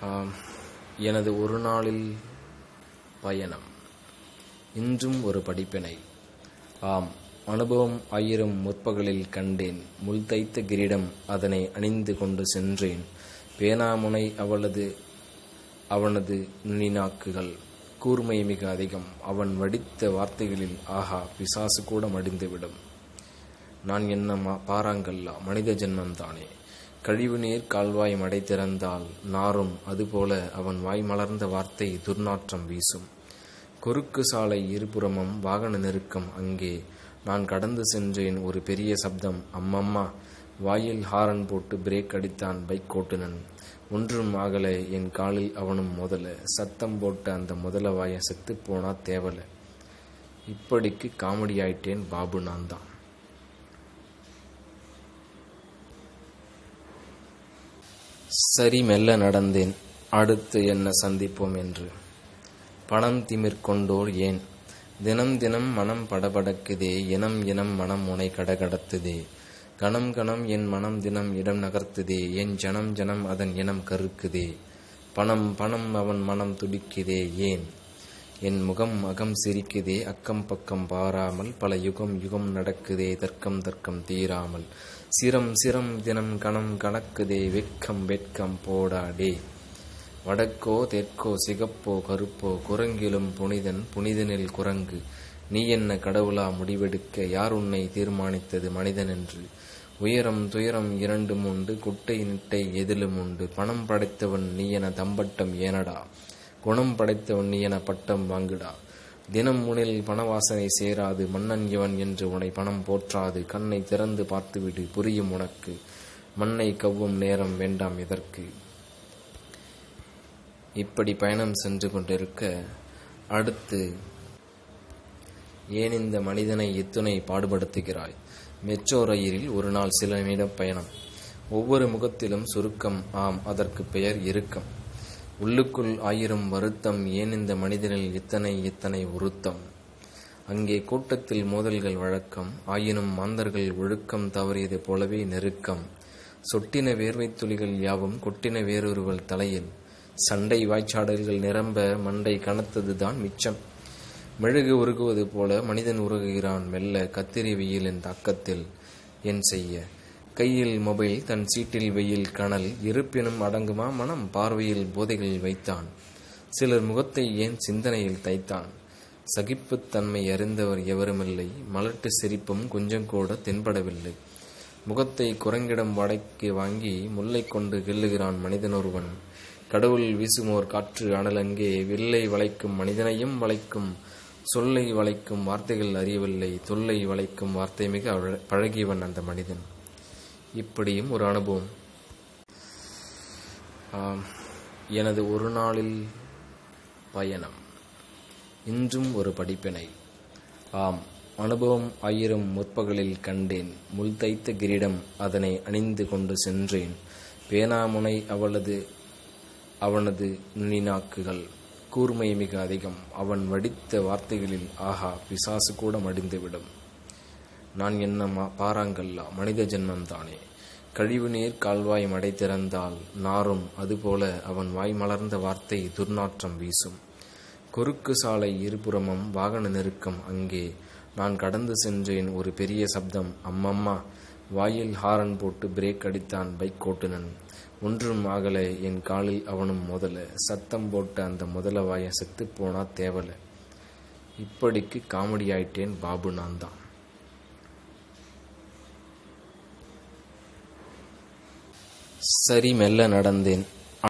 ஆம், எனது ஒரு நாளில் பயணம். இன்றும் ஒரு படிப்பினை. ஆம் அனுபவம் ஆயிரம் முற்பகலில் கண்டேன். முள் தைத்த கிரீடம் அதனை அணிந்து கொண்டு சென்றேன். பேனாமுனை அவளது அவனது நுனிநாக்குகள். கூர்மை மிக அதிகம். அவன் வடித்த வார்த்தைகளில் ஆஹா பிசாசு கூட மடிந்துவிடும். நான் என்ன பாராங்கல்லா மனித ஜென்மம்தானே கழிவுநீர் கால்வாய் மடை திறந்தால் நாரும் அதுபோல அவன் வாய் மலர்ந்த வார்த்தை துர்நாற்றம் வீசும். குறுக்கு சாலை இருபுறமும் வாகன நெருக்கம் அங்கே. நான் கடந்து சென்றேன் ஒரு பெரிய சப்தம். அம்மம்மா வாயில் ஹாரன் போட்டு பிரேக் அடித்தான் பைக் ஓட்டுனன். ஒன்றும் ஆகல என் காலில் அவனும் முதல. சத்தம் போட்ட அந்த முதல வாய செத்து போனா தேவல. இப்படிக்கு காமெடி ஆயிட்டேன் பாபு நான் தான் சரி மெல்ல நடந்தேன். அடுத்து என்ன சந்திப்போம் என்று. பணம் திமிர் கொண்டோர் ஏன்? தினம் தினம் மனம் படபடக்குதே இனம் இனம் மனம் உனை கடகடத்துதே. கணம் கணம் என் மனம் தினம் இடம் நகர்த்துதே என் ஜனம் ஜனம் அதன் இனம் கருக்குதே பணம் பணம் அவன் மனம் துடிக்குதே ஏன்? என் முகம் அகம் சிரிக்குதே அக்கம் பக்கம் பாராமல் பல யுகம் யுகம் நடக்குதே தர்க்கம் தர்க்கம் தீராமல். சிரம் சிரம் தினம் கணம் கணக்குதே வெட்கம் வெட்கம் போடாடே வடக்கோ தெற்கோ சிகப்போ கருப்போ குரங்கிலும் புனிதன் புனிதனில் குரங்கு. நீ என்ன கடவுளா முடிவெடுக்க யார் உன்னை தீர்மானித்தது மனிதன் என்று உயரம் துயரம் இரண்டும் உண்டு குட்டை நிட்டை எதிலும் உண்டு. பணம் படைத்தவன் நீ என தம்பட்டம் ஏனடா? குணம் படைத்தவன் நீ என பட்டம் வாங்குடா. தினம் முனில் பணவாசனை சேராது மன்னன் இவன் என்று உனை பணம் போற்றாது. கண்ணை திறந்து பார்த்துவிடு புரியும் உனக்கு. மண்ணை கவ்வும் நேரம் வேண்டாம் இதற்கு இப்படி பயணம் சென்று கொண்டிருக்க அடுத்து ஏன் இந்த மனிதனை இத்துணை பாடுபடுத்துகிறாய்? மெட்ரோ ரயிலில் ஒரு நாள் சில நிமிட பயணம். ஒவ்வொரு முகத்திலும் சுருக்கம் ஆம் அதற்கு பெயர் இறுக்கம். உள்ளுக்குள் ஆயிரம் வருத்தம் ஏன் இந்த மனிதனில் இத்தனை இத்தனை உருத்தம் அங்கே கூட்டத்தில் மோதல்கள் வழக்கம் ஆயினும் மாந்தர்கள் ஒழுக்கம் தவறியது போலவே நெருக்கம். சொட்டின வேர்வைத் துளிகள் யாவும் கொட்டின வேறொருவள் தலையில். சண்டை வாய்ச்சாடல்கள் நிரம்ப மண்டை கனத்ததுதான் மிச்சம். மெழுகு உருகுவது போல மனிதன் உருகுகிறான் மெல்ல கத்திரி வெயிலின் தாக்கத்தில். என் செய்ய கையில் மொபைல் தன் சீட்டில் வெயில் கனல் இருப்பினும் அடங்குமா மனம் பார்வையில் போதைகளில் வைத்தான். சிலர் முகத்தை ஏன் சிந்தனையில் தைத்தான்? சகிப்புத்தன்மை அறிந்தவர் எவருமில்லை. மலட்டு சிரிப்பும் கொஞ்சம் கூட தென்படவில்லை. முகத்தை குரங்கிடம் வாடகைக்கு வாங்கி முல்லை கொண்டு கிள்ளுகிறான் மனிதனொருவன் கடவுள் வீசுமோர் காற்று அனலங்கே வில்லை வளைக்கும் மனிதனையும் வளைக்கும் சொல்லை வளைக்கும் வார்த்தைகள் அறியவில்லை. தொல்லை வளைக்கும் வார்த்தை மிக அழ- பழகியவன் அந்த மனிதன். இப்படியும் ஒரு அனுபவம். ஆம், எனது ஒரு நாளில் பயணம். இன்றும் ஒரு படிப்பினை. ஆம் அனுபவம் ஆயிரம் முற்பகலில் கண்டேன். முள் தைத்த கிரீடம் அதனை அணிந்து கொண்டு சென்றேன். பேனாமுனை அவளது அவனது நுனிநாக்குகள். கூர்மை மிக அதிகம். அவன் வடித்த வார்த்தைகளில் ஆஹா பிசாசு கூட மடிந்துவிடும். நான் என்ன மா- பாறாங்கல்லா? மனித ஜென்மம்தானே கழிவுநீர் கால்வாய் மடை திறந்தால் நாரும் அதுபோல அவன் வாய் மலர்ந்த வார்த்தை துர்நாற்றம் வீசும். குறுக்கு சாலை இருபுறமும் வாகன நெருக்கம் அங்கே. நான் கடந்து சென்றேன் ஒரு பெரிய சப்தம். அம்மம்மா வாயில் ஹாரன் போட்டு பிரேக் அடித்தான் பைக் ஓட்டுனன். ஒன்றும் ஆகல என் காலில் அவனும் முதல. சத்தம் போட்ட அந்த முதல வாய செத்து போனா தேவல. இப்படிக்கு காமெடி ஆயிட்டேன் பாபு நான் தான் சரி மெல்ல நடந்தேன்.